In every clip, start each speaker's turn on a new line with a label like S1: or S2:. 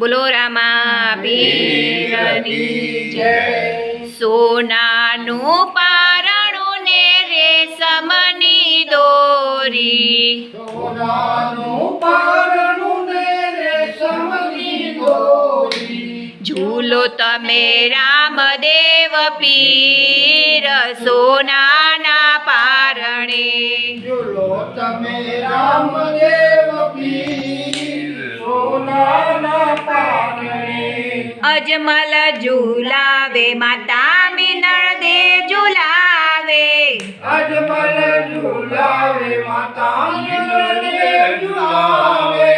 S1: બોલો રામા જય. સોનાનું પારણું ને રેશમની દોરી.
S2: સોનાનું પારણું ને રેશમની દોરી.
S1: ઝૂલો તમે રામદેવ પીર સોનાના પારણે.
S2: ઝૂલો તમે રામદેવ પીર સોનાના પારણે
S1: અજમલ ઝુલાવે માતા મિનળ દે ઝુલાવે.
S2: અજમલ ઝુલાવે માતા મિલને ઝુલાવે.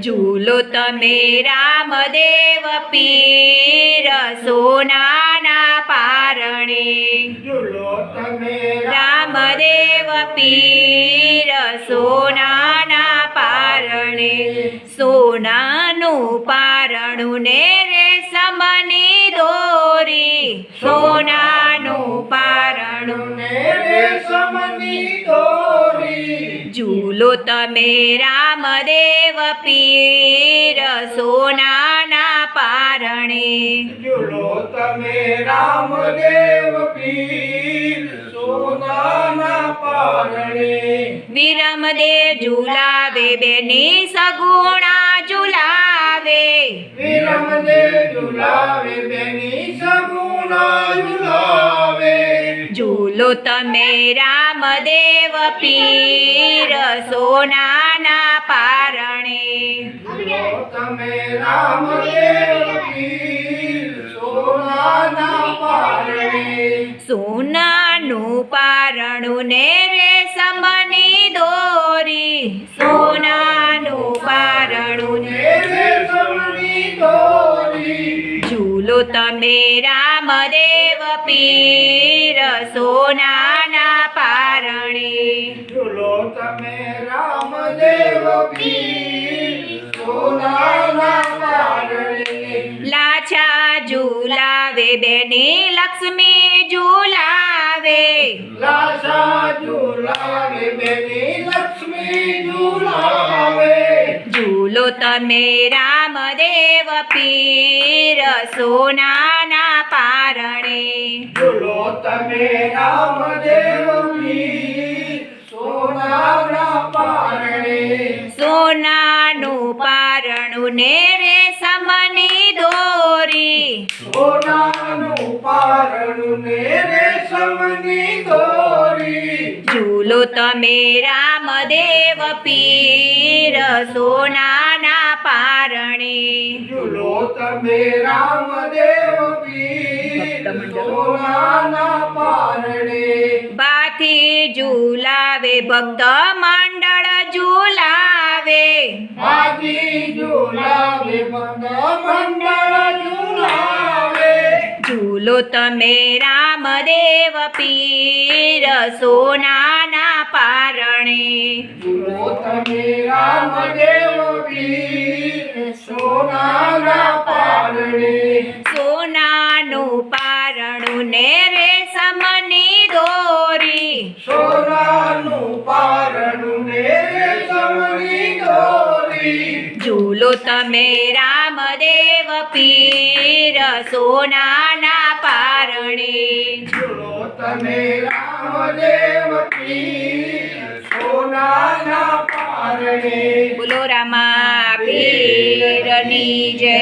S1: ઝૂલો તમે રામદેવ પીર સોનાના પારણે.
S2: ઝૂલો તમે
S1: રામદેવ પીર સોનાના પારણે. સોનાનું પારણું ને રેશમની દોરી સોનાનું
S2: પારણુને રેશમની દોરી
S1: ઝૂલો તમે રામદેવ પીર સોનાના પારણે.
S2: ઝૂલો તમે રામદેવ પીર સોનાના પારણે.
S1: વિરમદેવ ઝુલાવે બેની સગુણા ઝુલાવે.
S2: વિરમને ઝુલાવે બેની સગુણા ઝુલાવે
S1: ઝૂલો તમે રામદેવ પીર સોનાના પારણે.
S2: ઝૂલો તમે રામદેવ પીર સોનાના પારણે.
S1: સોનાનું પારણું ને રેશમની દોરી. સોનાનું તમે રામદેવ પીર સોનાના પારણે.
S2: ઝૂલો તમે રામદેવ પીર સોનાના પારણે.
S1: લાછા ઝુલાવે બેને લક્ષ્મી ઝુલાવે.
S2: લાછા ઝુલાવે બેને લક્ષ્મી ઝુલાવે.
S1: ઝૂલો તમે રામદેવ પીર સોનાના પારણે.
S2: બોલો તમે રામદેવ સોનાના પારણે.
S1: સોનાનું પારણું ને રેશમની દોરી.
S2: સોનાનું પારણું ને રેશમની દોરી.
S1: ઝૂલો તમે રામદેવ પીર સોનાના પારણે.
S2: બોલો તમે રામદેવ પીર સોનાના પારણે.
S1: બાથી ઝુલાવે ભક્ત મંડળ ઝુલાવે.
S2: બાથી ઝુલાવે ભક્ત મંડળ ઝુલાવે.
S1: ઝૂલો તમે રામદેવ પીર સોનાના પારણે
S2: ઝૂલો તમે પીર સોનાના પારણે.
S1: સોનાનું પારણું ને રેશમની દોરી.
S2: સોનાનું પારણું ને રેશમની દોરી.
S1: ઝૂલો તમે રામદેવ પીર સોનાના પારણે.
S2: ઝૂલો તમે રામદેવ પીર સોનાના પારણે.
S1: બોલો રામા પીરની જય.